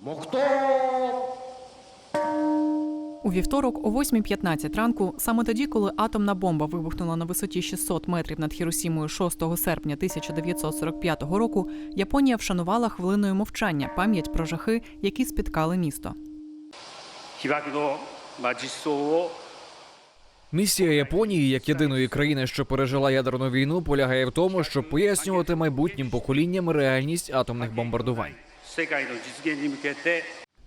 黙祷 у вівторок, о 8.15 ранку, саме тоді, коли атомна бомба вибухнула на висоті 600 метрів над Хіросімою 6 серпня 1945 року, Японія вшанувала хвилиною мовчання пам'ять про жахи, які спіткали місто. Місія Японії як єдиної країни, що пережила ядерну війну, полягає в тому, щоб пояснювати майбутнім поколінням реальність атомних бомбардувань.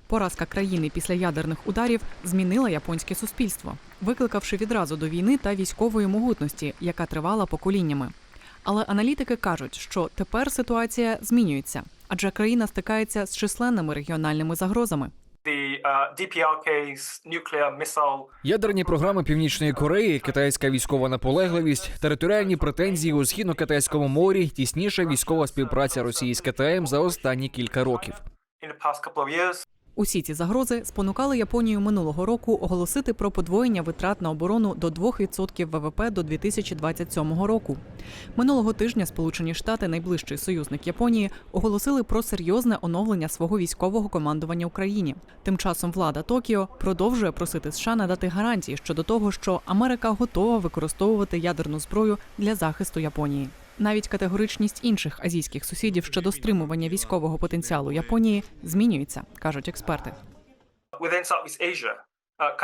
Поразка країни після ядерних ударів змінила японське суспільство, викликавши відразу до війни та військової могутності, яка тривала поколіннями. Але аналітики кажуть, що тепер ситуація змінюється, адже країна стикається з численними регіональними загрозами. Ядерні програми Північної Кореї, китайська військова наполегливість, територіальні претензії у східно-китайському морі, тісніша військова співпраця Росії з Китаєм за останні кілька років. Усі ці загрози спонукали Японію минулого року оголосити про подвоєння витрат на оборону до 2% ВВП до 2027 року. Минулого тижня Сполучені Штати, найближчий союзник Японії, оголосили про серйозне оновлення свого військового командування Україні. Тим часом влада Токіо продовжує просити США надати гарантії щодо того, що Америка готова використовувати ядерну зброю для захисту Японії. Навіть категоричність інших азійських сусідів щодо стримування військового потенціалу Японії змінюється, кажуть експерти. Uh,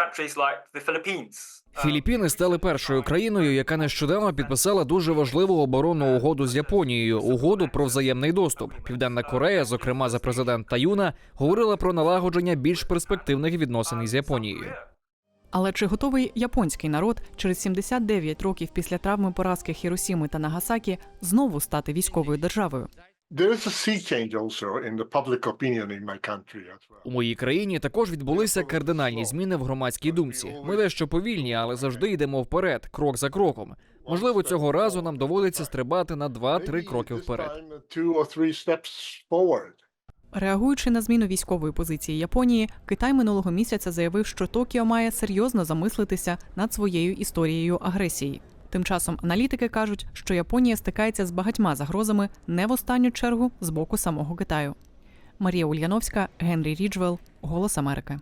uh, Філіппіни стали першою країною, яка нещодавно підписала дуже важливу оборонну угоду з Японією угоду про взаємний доступ. Південна Корея, зокрема за президента Юна, говорила про налагодження більш перспективних відносин із Японією. Але чи готовий японський народ через 79 років після травми поразки Хіросіми та Нагасакі знову стати військовою державою? У моїй країні також відбулися кардинальні зміни в громадській думці. Ми дещо повільні, але завжди йдемо вперед, крок за кроком. Можливо, цього разу нам доводиться стрибати на 2-3 кроки вперед. Реагуючи на зміну військової позиції Японії, Китай минулого місяця заявив, що Токіо має серйозно замислитися над своєю історією агресії. Тим часом аналітики кажуть, що Японія стикається з багатьма загрозами не в останню чергу з боку самого Китаю. Марія Ульяновська, Генрі Ріджвелл, Голос Америки.